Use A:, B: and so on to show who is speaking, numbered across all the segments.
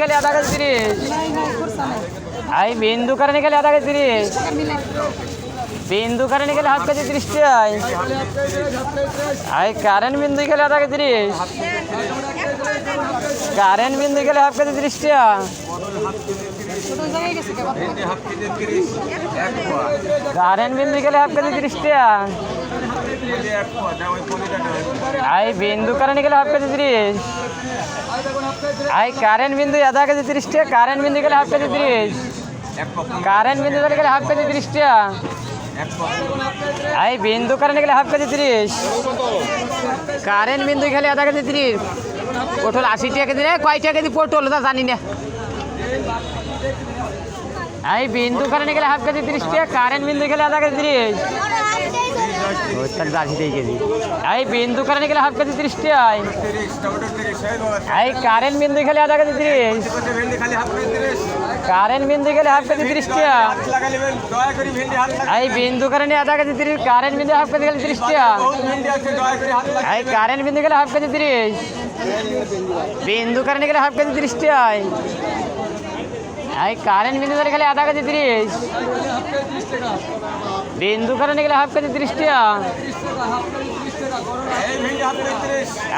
A: খালি আধা কেজি তিরিশ। আই বিন্দু কারণে খালি আধা কেজি তিরিশ। বিন্দু কারণে গেলে হাফ কেজি তিরিশ টাই। আই কারেন্ট বিন্দু গেলে আধা কেজি তিরিশ। কারেন্ট বিন্দু গেলে হাফ কেজি তিরিশ টাকা কারেন্ট বিন্দু গেলে হাফ কেজি তিরিশ আই বিন্দু কারেন্ট গেলে হাফ কেজি তিরিশ। আই কারেন্ট বিন্দু আধা কেজি তিরিশ টাকা কারেন্ট বিন্দু গেলে হাফ কেজি তিরিশ। কারেন্ট বিন্দু গেলে হাফ কেজি তিরিশ টাকা। আই, বিন্দু কারেন্ট গেলে হাফ কেজি তিরিশ। কারেন্ট বিন্দু খেলে আধা কেজি তিরিশ। পটল আশি টাকা কেজি কয় টাকা কেজি পটল, তা জানি না। আই, বিন্দু কারেন্ট গেলে হাফ কেজি তিরিশ টাকা কারেন্ট বিন্দু খেলে আধা কেজি তিরিশ। তাহলে আশি টাকা কেজি আই বিন্দু কারেন্ট গেলে হাফ কেজি তিরিশ টাকা আই কারেন্ট বিন্দু খেলে আধা কেজি তিরিশ কারেন্ট বিন্দু গেলে হাফ কেজি তিরিশ টাকা আই বিন্দু কারেন্ট আধা কেজি তিরিশ কারেন্ট বিন্দু হাফ কেজি গেলে তিরিশ টাকা আই কারেন্ট বিন্দু গেলে হাফ কেজি তিরিশ বিন্দু কারেন্ট গেলে হাফ কেজি তিরিশ টাকা আই কারেন্ট বিন্দু ধরে গেলে আধা কেজি তিরিশ। বিন্দু কারেন্ট গেলে হাফ কেজি তিরিশ টাকা।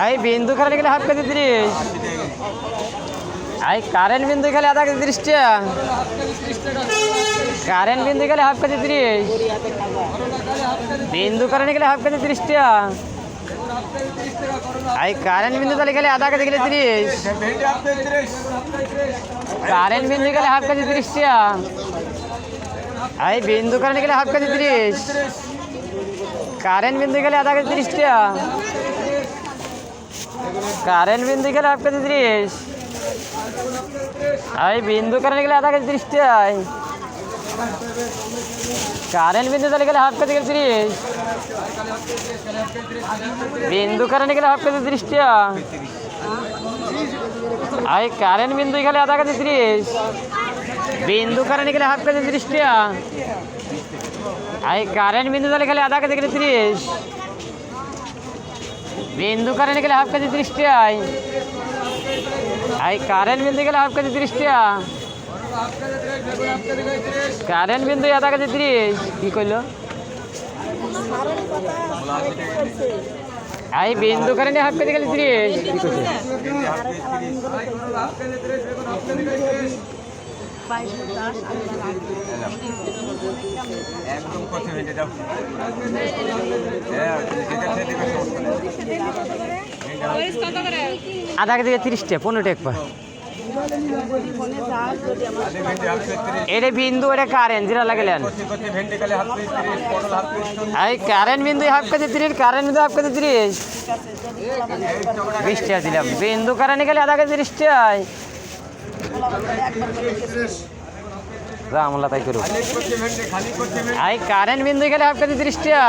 A: আই, বিন্দু কারেন্ট গেলে হাফ কেজি তিরিশ। আই কারেন্ট বিন্দু গেলে আধা কেজি তিরিশ টাকা। কারেন্ট বিন্দু গেলে হাফ কেজি তিরিশ। বিন্দু কারেন্ট গেলে হাফ কেজি তিরিশ টাকা। আই কারেন্ট বিন্দু তাহলে গেলে আধা কেজি গেলে তিরিশ। কারেন্ট বিন্দু গেলে হাফ কেজি তিরিশ টাকা আই বিন্দু কারেন্ট গেলে হাফ কেজি তিরিশ। কারেন্ট বিন্দু গেলে আধা কেজি তিরিশ টাকা কারেন্ট বিন্দু গেলে হাফ কেজি তিরিশ। আই বিন্দু কারেন্ট গেলে আধা কেজি তিরিশ টাকা কারেন্ট বিন্দু তাহলে গেলে হাফ কেজি গেলে তিরিশ। বিন্দু কারেন্ট গেলে হাফ কেজি তিরিশ টাকা আই বিন্দু গেলে আধা কেজি তিরিশ। বিন্দু কারেন্ট গেলে হাফ কেজি তিরিশ টাকা আই কারেন্ট বিন্দু তাহলে গেলে আধা কেজি গেলে তিরিশ। বিন্দু কারেন্ট গেলে হাফ কেজি তিরিশ টাকা আই। কারেন্ট বিন্দু গেলে হাফ কেজি তিরিশ টাকা কারেন্ট বিন্দু আধা কেজি তিরিশ। কি কইলো? আই, বিন্দু দোকানে হাফ কেজি গেলে তিরিশ
B: একদম কথা হয়ে যাও।
A: আধা কেজি তিরিশটা, পনেরোটা পনেরো এটা বিন্দু এটা কারেন্ট যেটা লাগালেন। আই কারেন্ট বিন্দু হাফ কেজি তিরিশ কারেন্ট বিন্দু হাফ কেজি তিরিশ। বিশ টাকা দিলাম বিন্দু কারেন্ট গেলে আধা কেজি তিরিশ টাকায় রামলা তাই করুক। আই কারেন্ট বিন্দু গেলে হাফ কেজি তিরিশ টাকা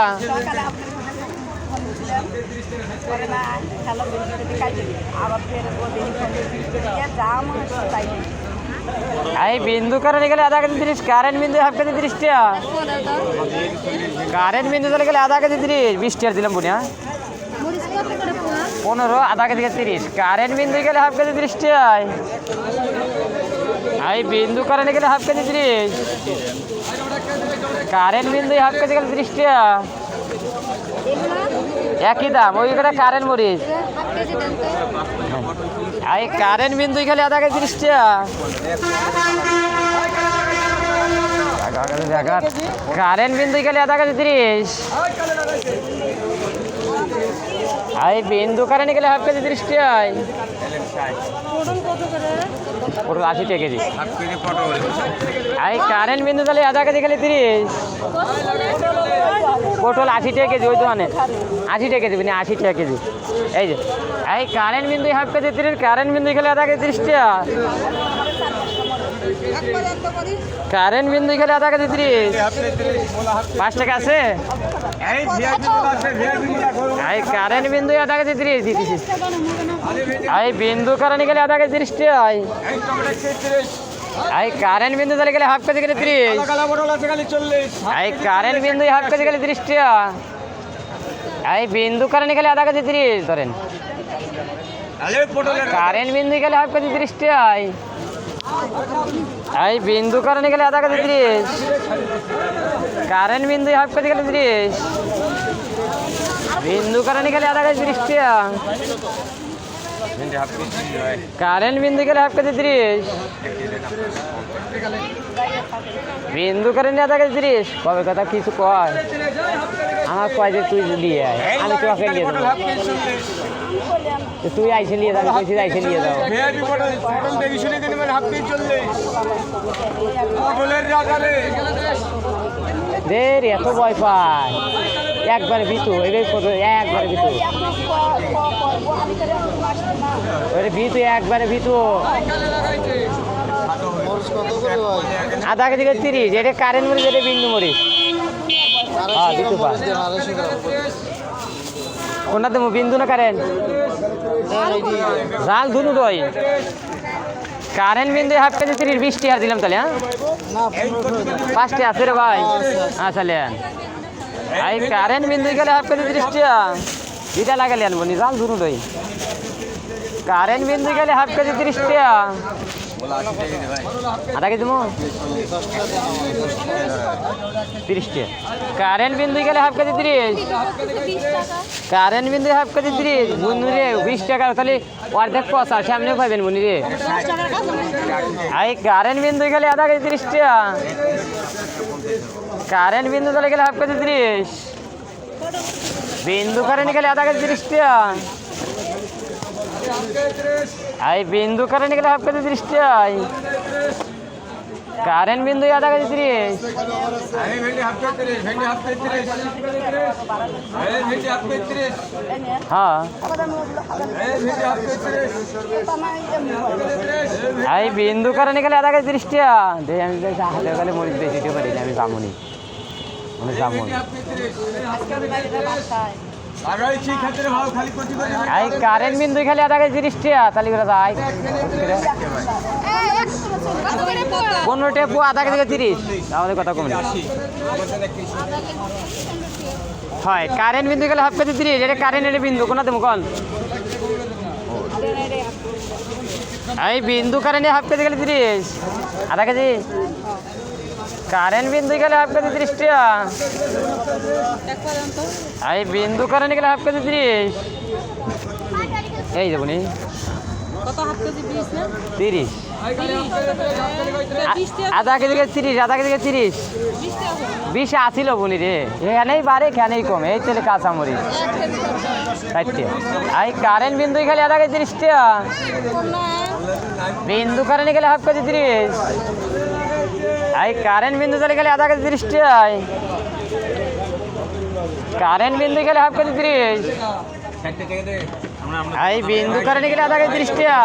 A: আই, বিন্দু কারেন্ট গেলে আধা কেজি তিরিশ কারেন্ট বিন্দু হাফ কেজি তিরিশ টাকা কারেন্ট বিন্দু চলে গেলে আধা কেজি তিরিশ, বিশ টাকা দিলাম বুনিয়া পনেরো, আধা কেজি তিরিশ কারেন্ট বিন্দু গেলে হাফ কেজি তিরিশ টাকায় আই, বিন্দু কারেন্ট গেলে হাফ কেজি তিরিশ। কারেন্ট বিন্দু হাফ কেজি গেলে তিরিশ টাকা একই দাম, ওই করে কারেন্ট মরিচ। আই, কারেন্ট বিন্দু খালি আধা কেজি তিরিশ কারেন্ট বিন্দু খালি আধা কেজি তিরিশ। আই বিন্দু কারেন্ট গেলে হাফ কেজি তিরিশ পটল আশি টাকা কেজি। আই, কারেন্ট বিন্দু তাহলে আধা কেজি গেলে তিরিশ। পটল আশি টাকা কেজি ওই দোকানে। আশি টাকা কেজি মানে আশি টাকা কেজি। এই যে এই কারেন্ট বিন্দু হাফ কেজি তিরিশ কারেন্ট বিন্দু খেলে আধা কেজি তিরিশ টাকা। কারেন্ট বিন্দু খেলে আধা কেজি তিরিশ। পাঁচ টাকা আছে?
B: এই
A: কারেন্ট বিন্দু আধা কেজি তিরিশ দিতেছি।
B: আধে
A: এই বিন্দু কারেন্ট গেলে আধা কেজি তিরিশ টাকা।
B: এই
A: কারেন্ট বিন্দু তাহলে গেলে হাফ কেজি গেলে তিরিশ। এই কারেন্ট বিন্দু হাফ কেজি গেলে তিরিশ টাকা এই বিন্দু কারেন্ট গেলে আধা কেজি তিরিশ ধরেন। কারেন্ট বিন্দু গেলে হাফ কেজি তিরিশ টাই এই বিন্দু কারণে গেলে আধা কেজি তিরিশ। কারেন্ট বিন্দু হাফ কেজি গেলে তিরিশ। বিন্দু কারণে গেলে আধা কেজি তিরিশ টাকা কারেন্ট বিন্দু গেলে হাফ কেজি তিরিশ। বিন্দু কারণে আধা কেজি তিরিশ। কবে কথা কিছু কয়? আমার কয় যে তুই দিয়ে আয়। আমি তোকে নিয়ে দেবো।
B: হাফ
A: তুই আইসে নিয়ে যাবি কইছি আইসে নিয়ে যাও
B: ভিআইপি পটল পটল দেখি শুনে কিনে মানে হাফ কেজি চল্লিশ। পটলের রাখালে
A: দে রে এত ভয় পায়। একবারে ভিতু এবার একবারে ভিতু। ওরে ভিতু, একবারে ভিতু। আধা কেজি তিরিশ, এটা কারেন্ট মরিচ, এটা বিন্দু মরিচ। হ্যাঁ ভিতু কোনটা দেবো, বিন্দু না কারেন্ট জাল ধুনু দই কারেন্ট বিন্দু হাফ কেজি তিরিশ, বিশ টাকা দিলাম তাহলে হ্যাঁ? পাঁচটি আছে রে ভাই। আচ্ছা লেন এই কারেন্ট বিন্দু গেলে হাফ কেজি তিরিশ টাকা এটা লাগালে আনব নি জাল ধরুন দই। কারেন্ট বিন্দু গেলে হাফ কেজি তিরিশ টাকা। আধা কেজি তিরিশ টাকা। কারেন্ট বিন্দু গেলে হাফ কেজি তিরিশ। কারেন্ট বিন্দু হাফ কেজি তিরিশ। বন্ধু রে, বিশ টাকা তাহলে অর্ধেক পয়সা সামনে পাবেন বনি রে। এই কারেন্ট বিন্দু গেলে আধা কেজি তিরিশ টাকা। কারেন্ট বিন্দু চলে গেলে হাফ কেজি তিরিশ। বিন্দু কারেন্ট গেলে আধা কেজি তিরিশ টাকা এই বিন্দু কারেন্ট গেলে হাফ কেজি তিরিশ। টাকা কারেন্ট বিন্দু আধা কেজি তিরিশ। হ্যাঁ।
B: এই
A: বিন্দু কারেন্ট গেলে আধা কেজি তিরিশ টাকা আমি মরিচ বেশি দিতে পারি আমি পামুনি
B: করে
A: এই কারেন্ট বিন্দু খেলে আধা কেজি তাহলে আধা তিরিশ। আমাদের কথা কমে হয় কারেন্ট বিন্দু গেলে হাফ কেজি এটা বিন্দু কোনা দেবো এই বিন্দু কারেন্টে হাফ কেজি গেলে তিরিশ। আধা কেজি? কারেন্ট বিন্দু গেলে টাকা এই বিন্দু কারেন্ট গেলে হাফ কেজি তিরিশ। এই যাব নি? তিরিশ। আধা কেজি তিরিশ আধা কেজি তিরিশ।
C: বিশ
A: আসিল বুনি রে। এখানেই বাড়ে এখানেই কমে। এই তেলে কাঁচামরি ষাটটি। এই কারেন্ট বিন্দু খালি আধা কেজি তিরিশ টাকা বিন্দু কারেন্ট গেলে হাফ কেজি তিরিশ। এই কারেন্ট বিন্দু চলে গেলে আধা কেজি তিরিশ টাই কারেন্ট বিন্দু গেলে হাফ কেজি তিরিশ। এই বিন্দু কারেন্ট গেলে আধা কেজি তিরিশ টাকা